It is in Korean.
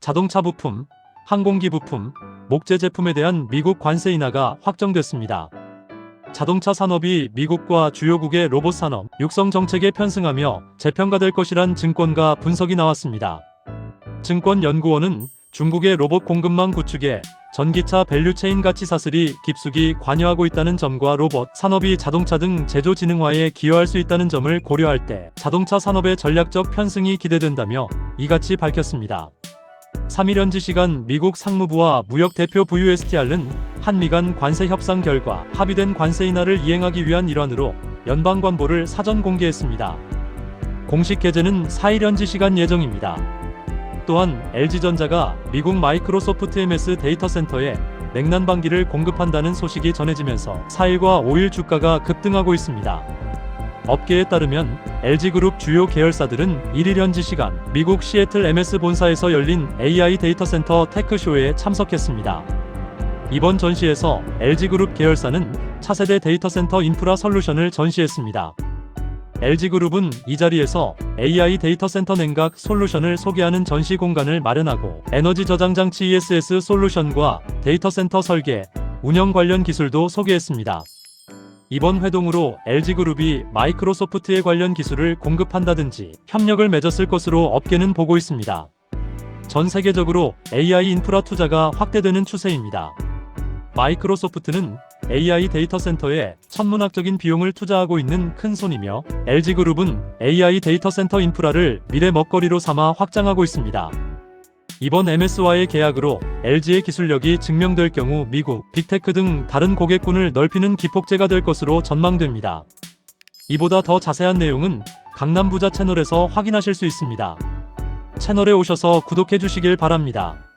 자동차 부품, 항공기 부품, 목재 제품에 대한 미국 관세 인하가 확정됐습니다. 자동차 산업이 미국과 주요국의 로봇 산업 육성 정책에 편승하며 재평가될 것이란 증권가 분석이 나왔습니다. 증권연구원은 중국의 로봇 공급망 구축에 전기차 밸류체인 가치 사슬이 깊숙이 관여하고 있다는 점과 로봇 산업이 자동차 등 제조 진흥화에 기여할 수 있다는 점을 고려할 때 자동차 산업의 전략적 편승이 기대된다며 이같이 밝혔습니다. 3일 현지 시간 미국 상무부와 무역 대표 VUSTR는 한미 간 관세 협상 결과 합의된 관세 인하를 이행하기 위한 일환으로 연방 관보를 사전 공개했습니다. 공식 게재는 4일 현지 시간 예정입니다. 또한 LG전자가 미국 마이크로소프트 MS 데이터 센터에 냉난방기를 공급한다는 소식이 전해지면서 4일과 5일 주가가 급등하고 있습니다. 업계에 따르면 LG그룹 주요 계열사들은 1일 현지 시간 미국 시애틀 MS 본사에서 열린 AI 데이터 센터 테크쇼에 참석했습니다. 이번 전시에서 LG그룹 계열사는 차세대 데이터 센터 인프라 솔루션을 전시했습니다. LG그룹은 이 자리에서 AI 데이터 센터 냉각 솔루션을 소개하는 전시 공간을 마련하고 에너지 저장 장치 ESS 솔루션과 데이터 센터 설계, 운영 관련 기술도 소개했습니다. 이번 회동으로 LG그룹이 마이크로소프트에 관련 기술을 공급한다든지 협력을 맺었을 것으로 업계는 보고 있습니다. 전 세계적으로 AI 인프라 투자가 확대되는 추세입니다. 마이크로소프트는 AI 데이터 센터에 천문학적인 비용을 투자하고 있는 큰 손이며 LG그룹은 AI 데이터 센터 인프라를 미래 먹거리로 삼아 확장하고 있습니다. 이번 MS와의 계약으로 LG의 기술력이 증명될 경우 미국, 빅테크 등 다른 고객군을 넓히는 기폭제가 될 것으로 전망됩니다. 이보다 더 자세한 내용은 강남부자 채널에서 확인하실 수 있습니다. 채널에 오셔서 구독해 주시길 바랍니다.